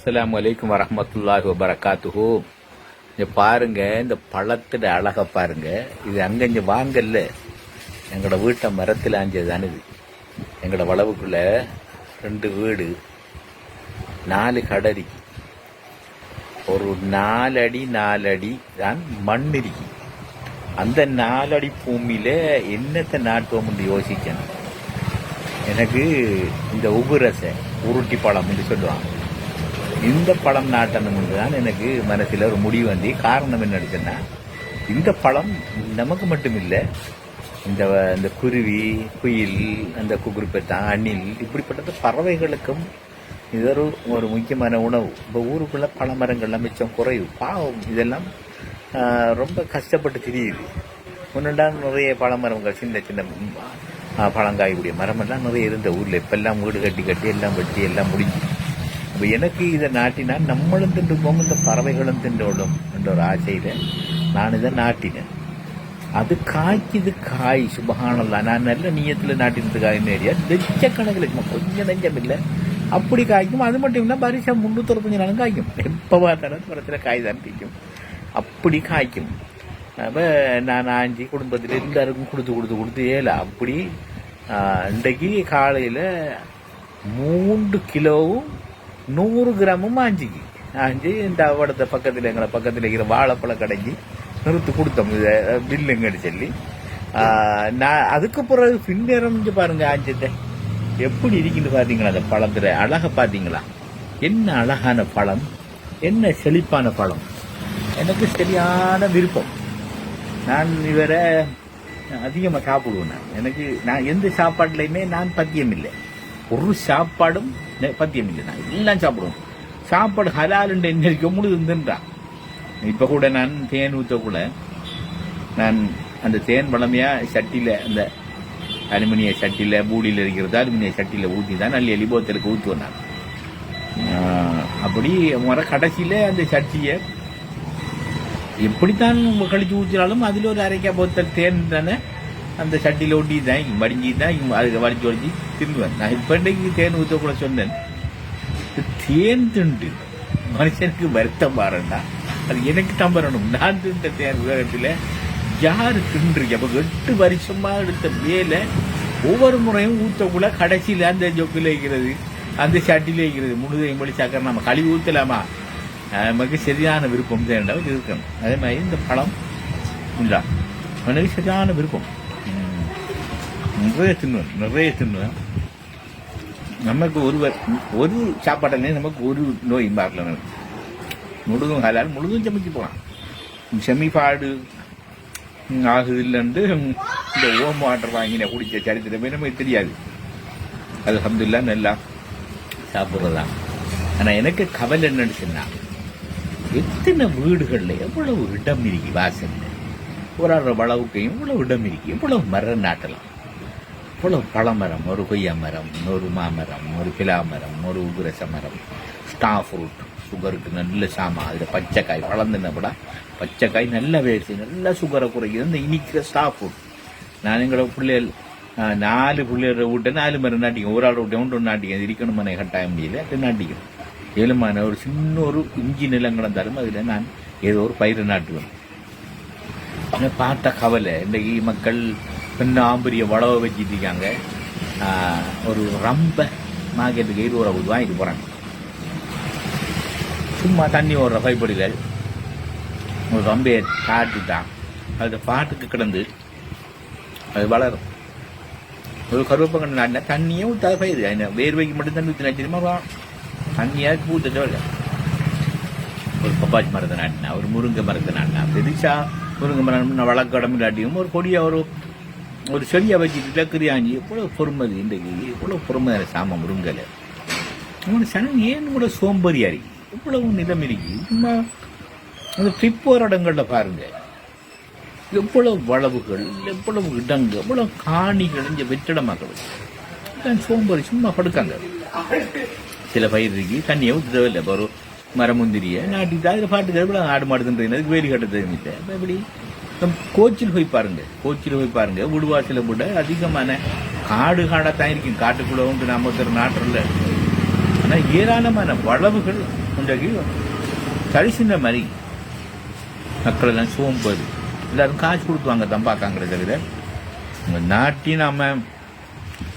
அஸ்லாம் அலைக்கும் வரஹ்மத்துல்லாஹி வபரகாத்துஹு இங்கே பாருங்க இந்த பழத்துல அழகை பாருங்க. இது அங்கே இங்கே வாங்கல்ல. எங்களோட வீட்டை மரத்தில் ஆஞ்சதுதானே இது எங்களோட வளவுக்குள்ள ரெண்டு வீடு நாலு கடரி ஒரு நாலடி நாலடி தான் மண் இருக்கு அந்த நாலடி பூமியில் என்னத்தை நாட்டுவோம்னு யோசிக்கணும். எனக்கு இந்த உபுரசை உருட்டி பழம்னு சொல்லுவாங்க. இந்த பழம் நாட்டணும்னு தான் எனக்கு மனசில் ஒரு முடிவு வந்து. காரணம் என்ன சொன்னா இந்த பழம் நமக்கு மட்டும் இல்லை இந்த இந்த குருவி குயில் அந்த குகுருப்பெத்தான் அணில் இப்படிப்பட்ட பறவைகளுக்கும் இது ஒரு ஒரு முக்கியமான உணவு. இப்போ ஊருக்குள்ளே பழ மரங்கள்லாம் மிச்சம் குறைவு. பாவம் இதெல்லாம் ரொம்ப கஷ்டப்பட்டு தெரியுது. முன்னெண்டாம் நிறைய பழமரங்கள் சின்ன சின்ன ம், பழங்காயக்கூடிய மரமெல்லாம் நிறைய இருந்த ஊரில். இப்பெல்லாம் வீடு கட்டி கட்டி எல்லாம் வெட்டி எல்லாம் முடிஞ்சு. எனக்கு இதை நாட்டினா நம்மளும் திண்டு போகும் இந்த பறவைகளும் திண்டோடும் என்ற ஒரு ஆசையில நான் இதை நாட்டினேன். அது காய்க்குது காய் சுபகானல்லாம் நான் நல்ல நீயத்தில் நாட்டினது காயின்னு ஏரியா லட்சக்கணக்கில் கொஞ்சம் நெஞ்சம் இல்லை. அப்படி காய்க்கும். அது மட்டும் இல்லை பரிசம் முந்நூற்றஞ்சு நாளும் காய்க்கும். எப்போ பார்த்தாலும் மரத்தில் காய் தான் பிடிக்கும். அப்படி காய்க்கும். அப்போ நான் ஆஞ்சி குடும்பத்தில் எல்லாருக்கும் கொடுத்து கொடுத்து கொடுத்து ஏல. அப்படி இன்றைக்கு காலையில் மூன்று கிலோவும் நூறு கிராமும் ஆஞ்சிக்கு ஆஞ்சி இந்த அவடத்த பக்கத்தில் எங்களை பக்கத்தில் இருக்கிற வாழைப்பழ கடைக்கு நிறுத்து கொடுத்தோம் இதை பில்லுங்கன்னு சொல்லி நான் அதுக்கு பிறகு பின்னேறம் பாருங்க ஆஞ்சத்தை எப்படி இருக்குன்னு பார்த்தீங்களா அந்த பழத்துல அழக பார்த்தீங்களா என்ன அழகான பழம் என்ன செழிப்பான பழம் எனக்கு சரியான விருப்பம் நான் இவரை அதிகமாக சாப்பிடுவேன் நான் எனக்கு நான் எந்த சாப்பாட்டுலையுமே நான் பத்தியம் இல்லை ஒரு சாப்பாடும் பத்தியம் இல்லை நான் எல்லாம் சாப்பிடுவோம். சாப்பாடு ஹலாலுண்டு என்ன முழு முழுதுன்றான் இப்போ கூட நான் தேன் ஊற்றக்குள்ள நான் அந்த தேன் பழமையாக சட்டியில் அந்த அலுமினிய சட்டியில் பூடியில் இருக்கிறது அலுமினிய சட்டியில் ஊற்றி தான் நல்ல எலிபோத்தலுக்கு ஊற்றுவேன் நான். அப்படி முறை கடைசியில் அந்த சட்டியை எப்படித்தான் கழிச்சு ஊற்றினாலும் அதில் ஒரு அரைக்கா போத்தல் தேன் தானே அந்த சட்டியில் ஒட்டி தான் வடிஞ்சி தான் அதுக்கு வடிச்சு வடிச்சு தின்னுவேன் நான் இப்போ இன்றைக்கு தேன் கூட சொன்னேன். தேன் திண்டு. மனுஷனுக்கு வருத்தம் பாருண்டா அது எனக்கு தான் வரணும். நான் தின்ற தேன் உலகத்தில் யார் தின்றுங்க அப்போ எட்டு வருஷமாக எடுத்த வேலை. ஒவ்வொரு முறையும் ஊற்றக்குள்ள கடைசியில் அந்த ஜொக்கில் வைக்கிறது அந்த சட்டியில் வைக்கிறது முழுதையும் மொழி சக்கரை நம்ம கழுவி ஊற்றலாமா நமக்கு சரியான விருப்பம். தேண்டாவது இருக்கணும். அதே மாதிரி இந்த பழம் உண்டா? எனக்கு சரியான விருப்பம். நிறைய தின்னுவேன் நிறைய தின்னுவேன். நமக்கு ஒரு ஒரு சாப்பாட்டிலே நமக்கு ஒரு நோய் வரல முழுதும் ஹலால் முழுதும் சமைச்சு போகலாம் செமிபாடு ஆகுது இல்லைன்ட்டு இந்த ஓம் வாட்டர் வாங்கின குடிச்ச சரித்திரமே நமக்கு தெரியாது. அல்ஹம்துலில்லாஹ் நல்லா சாப்பிட்றதான் ஆனால் எனக்கு கவலை என்னன்னு சொன்னால் எத்தனை வீடுகளில் எவ்வளவு இடம் இருக்கு வாசல் ஒரு அரை வளவுக்கு எவ்வளவு இடம் இருக்கு? எவ்வளவு மரம் நாட்டலாம் இவ்வளவு பழமரம் ஒரு கொய்யா மரம் ஒரு மாமரம் ஒரு பிலா மரம் ஒரு உகுரச மரம் ஸ்டா ஃப்ரூட் சுகருக்கு நல்ல சாமான் அதில் பச்சைக்காய் வளர்ந்துன கூட பச்சைக்காய் நல்ல வேசி நல்ல சுகரை குறைக்குது. இந்த இனிக்கிற ஸ்டா ஃப்ரூட் நான் எங்களோட பிள்ளைகள் நாலு பிள்ளைகள விட்டு நாலு மரம் நாட்டிக்கும். ஒரு ஆள் விட்டு ஒன்று நாட்டிக்கும். இருக்கணும் மனை கட்டாயம் முடியல. அது நாட்டிக்கும். ஏழுமான ஒரு சின்ன ஒரு இஞ்சி நிலம் கிடந்தாலும் அதில் நான் ஏதோ ஒரு பயிரை நாட்டுவேன். ஆனா பார்த்த கவலை இன்றைக்கு மக்கள் பெண்ணாம்பரிய வளவை வச்சுட்டு இருக்காங்க ஒரு ரொம்ப மார்க்கெட்டுக்கு இருபது ரூபா வாங்கிட்டு போகிறாங்க சும்மா தண்ணி ஓடுற பைப்படிகள். ஒரு ரம்பையை காட்டுட்டான். அது பாட்டுக்கு கிடந்து அது வளரும். ஒரு கருவேப்பங்கன்று நாட்டினா தண்ணியே ஊற்றாத பயிர் என்ன வேர்வைக்கு மட்டும் தண்ணி ஊற்றி நினச்சிருமா தண்ணியாக பூத்ததோ இல்லை. ஒரு பப்பாச்சி மரத்தை நாட்டினா ஒரு முருங்கை மரத்தை நாட்டினா பெருசா முருங்கை மரம் வழக்கடம் இல்லாட்டியும் ஒரு கொடியாக ஒரு ஒரு செடியை வச்சுட்டு டக்குரியாஞ்சி எவ்வளோ பொறுமதி இன்றைக்கு? எவ்வளோ பொறுமதி சாம முருங்கலை? உங்களோட சனம் ஏன் கூட சோம்பேறியா இருக்கு? எவ்வளவு நிலம் இருக்கு. சும்மா அந்த பிற்போர் இடங்களில் பாருங்க. எவ்வளவு வளவுகள் எவ்வளவு இடங்கள் எவ்வளவு காணிகள் இந்த வெற்றிடமாக்கள் சோம்பேறி சும்மா படுக்காங்க. சில பயிர் இருக்கு. தண்ணியை ஊற்ற இல்லை வரும் மரமுந்திரியை நாட்டி அதில் பாட்டு கருப்பில் ஆடு மாடு தின்றதுக்கு வேலி கட்ட தேவையில்லை அப்போ எப்படி? கோச்சில் போய் பாருங்க. கோச்சில் போய் பாருங்க. விடுவாசில விட அதிகமான காடு காடாத்தான் இருக்கும். காட்டுக்குள்ள உண்டு நம்ம ஒருத்தர் நாட்டில். ஆனால் ஏராளமான வளவுகள் இன்றைக்கு தரிசின மாதிரி. மக்கள் எல்லாம் சோம்பது எல்லாரும் காசு கொடுத்துவாங்க தம்பாக்காங்கிற தவிர. நாட்டின் நம்ம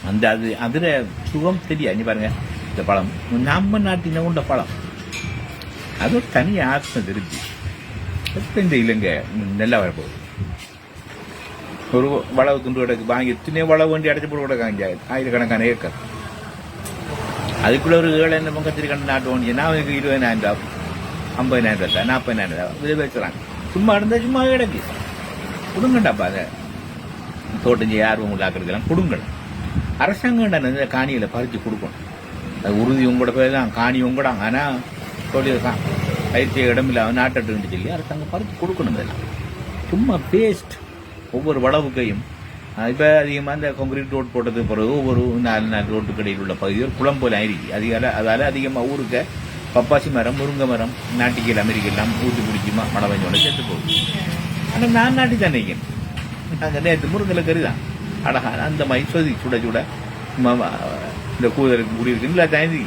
அந்த அது அதில் சுகம் தெரியாது. நீ பாருங்க இந்த பழம். நம்ம நாட்டின உண்ட பழம். அது தனி ஆத்ம திருப்தி. இப்ப இந்த இலங்கை நல்லா வரப்போகுது ஒரு வளவு துண்டு கிடக்கு வாங்கி எத்தனையோ வளவு வண்டி அடைச்சி போட்டு கிடக்காங்க ஆயிரக்கணக்கான ஏக்கர் அதுக்குள்ள ஒரு ஏழு என்ன கத்திரிக்கணும் நாட்டு ஓடிச்சுன்னா அவனுக்கு இருபதாயிரம் ரூபா ஐம்பதாயிரம் ரூபா நாற்பதாயிரம் ரூபா இதை வச்சுறாங்க சும்மா இருந்தா சும்மா கிடக்கு கொடுங்கண்டாப்பா அதை தோட்டம் செய்ய ஆர்வம் உள்ளாக்கிறதுக்கெல்லாம் கொடுங்கணும் அரசாங்கம் இந்த காணிகளை பறித்து கொடுக்கணும் அது உறுதி உங்களோட பேர் தான் காணி உங்கடாங்க ஆனால் தொழில் தான் பயிற்சி இடமில்ல நாட்டட்டு சொல்லி அரசாங்கம் பறித்து கொடுக்கணும் இதெல்லாம் சும்மா பேஸ்ட் ஒவ்வொரு வளவுக்கையும் இப்போ அதிகமாக இந்த கான்கிரீட் ரோட் போட்டது பிறகு ஒவ்வொரு நாலு நாலு ரோட்டுக்கு கடையில் உள்ள பகுதியில் குளம் போல ஆயிருக்கு. அதிகால அதால் அதிகமாக ஊருக்கு பப்பாசி மரம் முருங்கை மரம் நாட்டிக்கல் அமெரிக்கெல்லாம் ஊற்றி பிடிக்குமா மழை பெஞ்சோட செத்து போகுது ஆனால் நான் நாட்டி தான் நிற்கணும் நாங்கள் நேற்று முருங்கலை கறி தான். அழகான அந்த மாதிரி சொதி சுட சுட இந்த கூதலுக்கு குடியிருக்கு இல்லை தயந்தி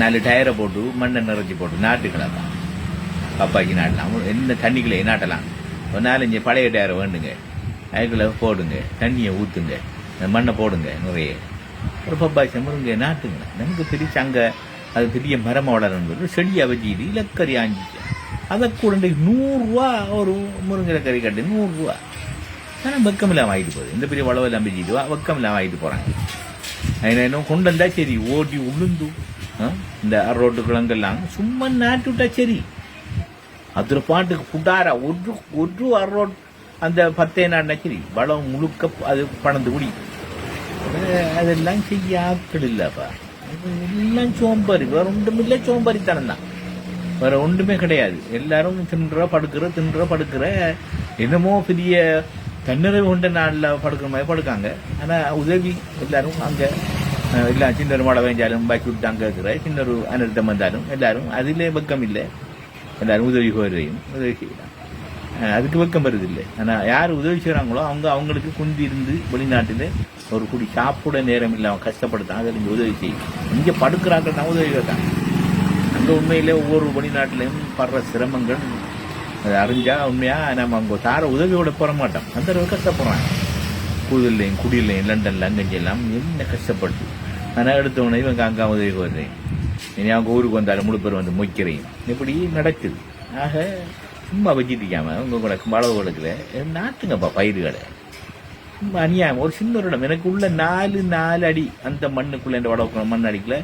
நாலு டயரை போட்டு மண்ணை நிறைச்சி போட்டு நாட்டுக்கலாம் தான் பப்பாக்கி நாட்டலாம். என்ன தண்ணிக்குள்ளே நாட்டலாம். ஒரு நாலஞ்சு பழைய டயரை வேண்டுங்க அதுக்குள்ளே போடுங்க. தண்ணியை ஊற்றுங்க மண்ணை போடுங்க. நிறைய. ஒரு பப்பாசி முருங்கை நாட்டுங்க. நமக்கு பிரித்து அங்கே அது பெரிய மரம் வளரணும் செடியை வச்சுக்கிட்டு இலக்கறி ஆஞ்சிச்சு. அதை கூட நூறுரூவா ஒரு முருங்கை கறி கட்டு நூறுரூவா. ஆனால் வெக்கம் இல்லாமல் ஆகிட்டு போகுது. இந்த பெரிய வளவெல்லாம் வச்சுக்கிட்டு வெக்கம் இல்லாமல் ஆகிட்டு போகிறாங்க அதில் என்ன கொண்டு வந்தால் சரி ஓட்டி உளுந்து. இந்த ரோட்டு கிழங்கெல்லாம் சும்மா நாட்டு விட்டா சரி. அதில் பாட்டுக்கு புட்டாரா ஒரு ஒரு அரோட் அந்த பத்தே நாடுனா சரி. வளம் முழுக்க அது பணந்து குடி. அதெல்லாம் செய்ய ஆட்கள் இல்லப்பா. எல்லாம் சோம்பரி வேற ஒன்றுமில்லை சோம்பரித்தனம் தான். வேற ஒன்றுமே கிடையாது. எல்லாரும் தின்ற படுக்கிற தின்ற படுக்கிற என்னமோ பெரிய தன்னிறைவு கொண்ட நாளில் படுக்கிற மாதிரி படுக்காங்க. ஆனால் உதவி எல்லாரும் அங்கே எல்லாம் சின்ன ஒரு மழை பெஞ்சாலும் பாக்கி விட்டு அங்க இருக்கிற சின்ன ஒரு அனர்த்தம் வந்தாலும் எல்லாரும் அதிலே வெக்கம் இல்லை எல்லாரும் உதவி கோரையும் உதவி செய்யலாம் அதுக்கு வெக்கம் வருது இல்லை ஆனால் யார் உதவி செய்கிறாங்களோ அவங்க அவங்களுக்கு குந்தி இருந்து வெளிநாட்டில் ஒரு குடி சாப்பிட நேரம் இல்லை அவன் கஷ்டப்படுத்தான் அதை இங்கே உதவி செய்யும் இங்கே படுக்கிறாங்க தான் உதவி வைக்காங்க அங்கே உண்மையிலே ஒவ்வொரு வெளிநாட்டிலையும் படுற சிரமங்கள் அதை அறிஞ்சால் உண்மையாக நம்ம அங்கே தார உதவியோட போட மாட்டோம் அந்த அளவுக்கு கஷ்டப்படுறாங்க கூதில்லையும் குடியிலையும் லண்டன்ல அங்கஞ்சி எல்லாம் என்ன கஷ்டப்படுது ஆனால் எடுத்த உடனே இவங்க அங்கே உதவி வருறேன் இனி அவங்க ஊருக்கு வந்தாலும் முழு பேர் வந்து மொய்க்கிறேன் இப்படி நடக்குது. ஆக சும்மா வச்சுட்டிக்காம உங்கள் கூட வளவு கொடுக்கல. நாட்டுங்கப்பா பயிர்களை. சும்மா அநியாயம். ஒரு சின்ன ஒரு இடம். எனக்கு உள்ள நாலு நாலு அடி அந்த மண்ணுக்குள்ள இந்த வளவு மண் அடிக்கல.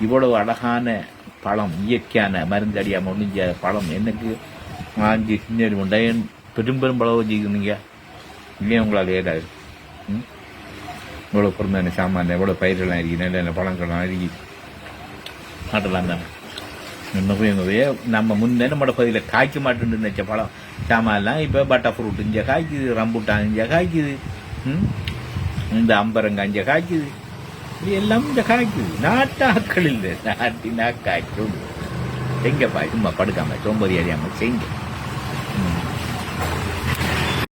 இவ்வளவு அழகான பழம் இயற்கையான மருந்து அடியாம ஒழிஞ்ச பழம். எனக்கு மாஞ்சி சின்ன உண்டையன் பெரும் பெரும் பழம் வச்சுக்கிறீங்க இல்லையா உங்களால் ஏதாவது? ம்? இவ்வளோ பொறுமையான சாமான் எவ்வளோ பயிர்கள்லாம் இருக்கு நல்ல நல்ல பழங்கள்லாம் இருக்கு. நாட்டெல்லாம் தானே. இன்னும் போய் நம்ம முன்னே நம்மளோட பகுதியில் காய்க்க மாட்டேன்னு நினைச்ச பழம் சாமான்லாம் இப்போ பட்டர் ஃப்ரூட் இங்கே காய்க்குது ரம்புட்டான் இங்கே காய்க்குது ம்? இந்த அம்பரங்காய் இங்கே காய்க்குது. இது எல்லாம் இங்கே காய்க்குது. நாட்டாக்கள் இல்லை. நாட்டினா காய்க்கும். எங்கேப்பா சும்மா படுக்காம சோம்பதி அறியாமல் செய்யுங்க.